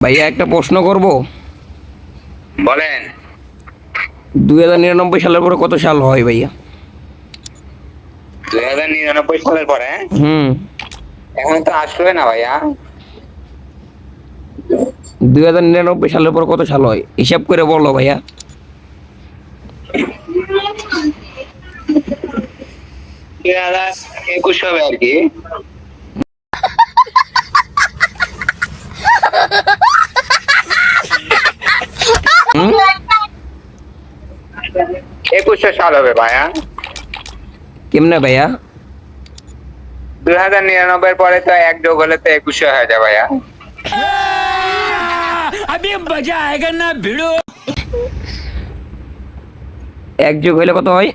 ভাইয়া একটা প্রশ্ন করব? বলেন। দুই হাজার নিরানব্বই সালের পরে কত সাল হয় ভাইয়া? দুই হাজার নিরানব্বই সালের পরে? হুম। এখন তো আসবে না ভাইয়া। দুই হাজার নিরানব্বই সালের পর কত সাল হয়? হিসাব করে বলো ভাইয়া। একুশ হবে আর কি। একুশশো সাল হবে ভাইয়া কেমনে ভাইয়া দুই হাজার নিরানব্বই পরে তো এক যোগ হলে তো একুশশো হয়ে যায় ভাইয়া अभी मजा आएगा ना भिड़ो এক যুগ হইলে কত হয়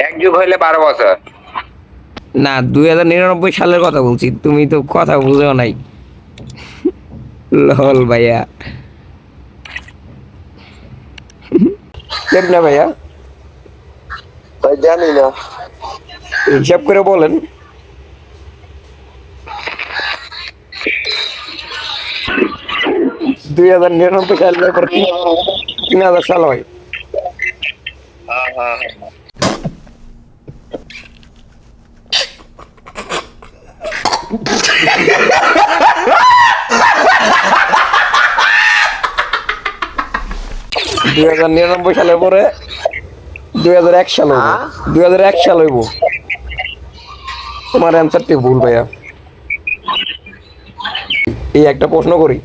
এক যুগ হইলে বারো বছর না দুই হাজার নিরানব্বই সালের কথা বলছি তুমি তো কথা বুঝেও নাই লল ভাইয়া কেমনে ভাইয়া ভাই জানি না হিসাব করে বলেন দুই হাজার নিরানব্বই সালের পর তিন তিন হাজার সাল হয় দুই হাজার নিরানব্বই সালের পরে দুই হাজার এক সাল হইব। দুই হাজার এক সাল হইব। তোমার অ্যান্সারটি ভুল ভাইয়া। এই একটা প্রশ্ন করি।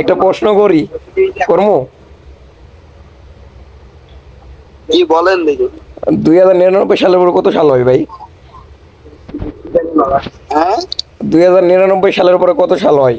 একটা প্রশ্ন করি। কর্ম? কি বলেন দেখি। দুই হাজার নিরানব্বই সালের পরে কত সাল হয় ভাই? হ্যাঁ? দুই হাজার নিরানব্বই সালের পরে কত সাল হয়?